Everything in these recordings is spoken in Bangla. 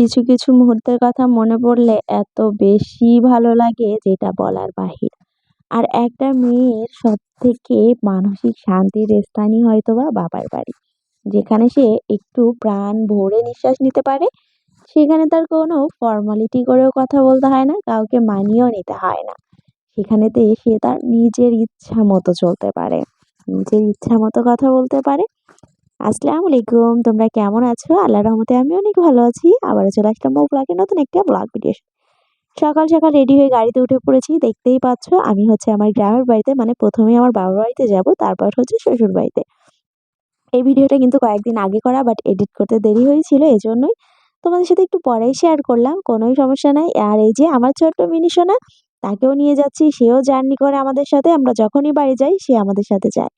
কিছু কিছু মুহূর্তের কথা মনে পড়লে এত বেশি ভালো লাগে যেটা বলার বাহির। আর একটা মেয়ের সব থেকে মানসিক শান্তির স্থানই হয়তো বা বাবার বাড়ি। যেখানে সে একটু প্রাণ ভরে নিঃশ্বাস নিতে পারে, সেখানে তার কোনো ফর্মালিটি করেও কথা বলতে হয় না, কাউকে মানিয়েও নিতে হয় না। সেখানেতে সে তার নিজের ইচ্ছা মতো চলতে পারে, নিজের ইচ্ছা মতো কথা বলতে পারে আসসালামু আলাইকুম, তোমরা কেমন আছো? আল্লাহ রহমতে আমি অনেক ভালো আছি। আবারও চলে আসলাম ব্লগের নতুন একটা ব্লগ ভিডিও সকাল সকাল রেডি হয়ে গাড়িতে উঠে পড়েছি, দেখতেই পাচ্ছ আমি হচ্ছে আমার গ্রামের বাড়িতে মানে প্রথমে আমার বাবার বাড়িতে যাব, তারপর হচ্ছে শ্বশুর বাড়িতে। এই ভিডিওটা কিন্তু কয়েকদিন আগে করা বাট এডিট করতে দেরি হয়েছিল এই জন্যই তোমাদের সাথে একটু পরেই শেয়ার করলাম, কোনোই সমস্যা নাই। আর এই যে আমার ছোট্ট মিনি সোনা, তাকেও নিয়ে যাচ্ছি, সেও জার্নি করে আমাদের সাথে, আমরা যখনই বাড়ি যাই, সে আমাদের সাথে যায়।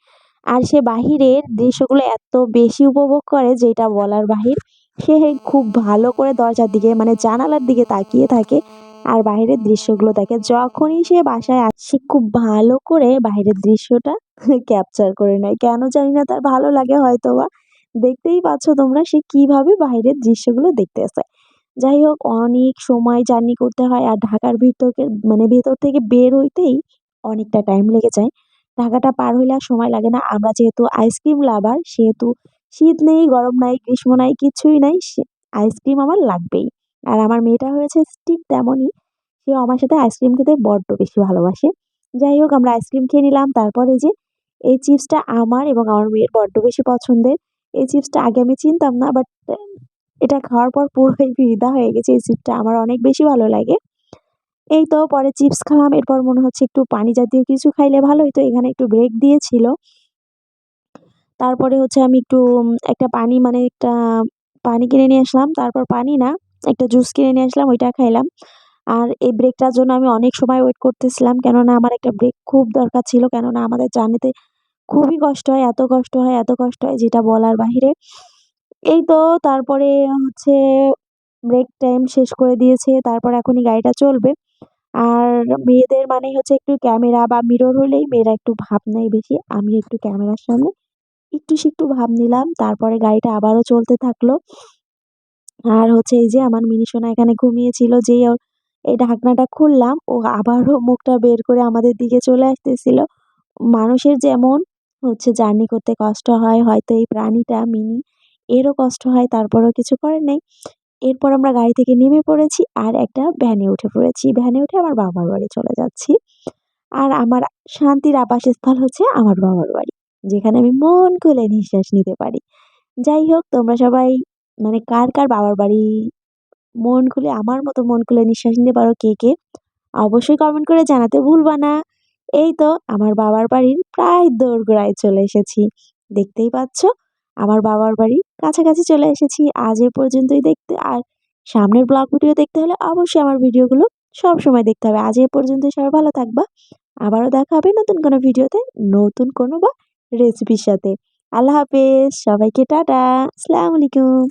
আর সে বাহিরের দৃশ্যগুলো এত বেশি উপভোগ করে যেটা বলার বাহির, সে খুব ভালো করে দরজার দিকে মানে জানালার দিকে তাকিয়ে থাকে আর বাইরের দৃশ্যগুলো দেখে। যখনই সে বাসায় আসে খুব ভালো করে বাইরের দৃশ্যটা ক্যাপচার করে নেয়। কেন জানি না, তার ভালো লাগে হয়তো বা। দেখতেই পাচ্ছ তোমরা সে কীভাবে বাইরের দৃশ্যগুলো দেখতে আসে। যাই হোক, অনেক সময় জার্নি করতে হয় আর ঢাকার ভিতর মানে ভেতর থেকে বের হইতেই অনেকটা টাইম লেগে যায়। ঢাকাটা পার হইলে আর সময় লাগে না। আমরা যেহেতু আইসক্রিম লাভার সেহেতু শীত নেই, গরম নাই, গ্রীষ্ম নাই, কিছুই নাই আইসক্রিম আমার লাগবেই। আর আমার মেয়েটা হয়েছে ঠিক তেমনই, সেও আমার সাথে আইসক্রিম খেতে বড্ড বেশি ভালোবাসে। যাই হোক, আমরা আইসক্রিম খেয়ে নিলাম। তারপরে যে, এই চিপসটা আমার এবং আমার মেয়ের বড্ড বেশি পছন্দের। এই চিপসটা আগে আমি চিনতাম না বাট এটা খাওয়ার পর পুরোই ফিদা হয়ে গেছে। এই চিপসটা আমার অনেক বেশি ভালো লাগে। এই তো পরে চিপস খেলাম, এরপর মনে হচ্ছে একটু পানি জাতীয় কিছু খাইলে ভালো হতো এখানে একটু ব্রেক দিয়েছিল। তারপরে হচ্ছে আমি একটু একটা পানি মানে একটা পানি কিনে নিয়ে আসলাম। তারপর পানি না, একটা জুস কিনে নিয়ে আসলাম, ওইটা খাইলাম। আর এই ব্রেকটার জন্য আমি অনেক সময় ওয়েট করতেছিলাম, কেননা আমার একটা ব্রেক খুব দরকার ছিল, কেননা আমাদের জার্নিতে খুবই কষ্ট হয়, এত কষ্ট হয়, এত কষ্ট হয়, যেটা বলার বাহিরে। এই তো তারপরে হচ্ছে ব্রেক টাইম শেষ করে দিয়েছে, তারপর এখনই গাড়িটা চলবে। আর মেয়েদের মানে হচ্ছে একটু ক্যামেরা বা মিরর হলেই মেয়েরা একটু ভাব নেয় বেশি। আমি একটু ক্যামেরার সামনে একটু একটু ভাব নিলাম। তারপরে গাড়িটা আবারও চলতে থাকল। আর হচ্ছে এই যে আমার মিনি সোনা এখানে ঘুমিয়েছিল যেই ওর এই ঢাকনাটা খুললাম ও আবারও মুখটা বের করে আমাদের দিকে চলে আসতেছিল। মানুষের যেমন হচ্ছে জার্নি করতে কষ্ট হয় হয়তো এই প্রাণীটা মিনি এরও কষ্ট হয় তারপরেও কিছু করার নেই। এরপর আমরা গাড়ি থেকে নেমে পড়েছি আর একটা ভ্যানে উঠে পড়েছি। ভ্যানে উঠে আমার বাবার বাড়ি চলে যাচ্ছি। আর আমার শান্তির আবাসস্থল হচ্ছে আমার বাবার বাড়ি, যেখানে আমি মন খুলে নিঃশ্বাস নিতে পারি। যাই হোক, তোমরা সবাই মানে কার কার বাবার বাড়ি মন খুলে, আমার মতো মন খুলে নিঃশ্বাস নিতে পারো কে কে, অবশ্যই কমেন্ট করে জানাতে ভুলবা না। এই তো, আমার বাবার বাড়ির প্রায় দোরগোড়ায় চলে এসেছি। দেখতেই পাচ্ছ আমার বাবার বাড়ি কাছাকাছি চলে এসেছি। আজ এ পর্যন্তই দেখতে, আর সামনের ব্লগ ভিডিও দেখতে হলে অবশ্যই আমার ভিডিওগুলো সব সময় দেখতে হবে। আজ এ পর্যন্ত সবাই ভালো থাকবা। আবারও দেখা হবে নতুন কোনো ভিডিওতে নতুন কোনো বা রেসিপির সাথে। আল্লাহ হাফেজ, সবাইকে টাটা, আসসালামু আলাইকুম।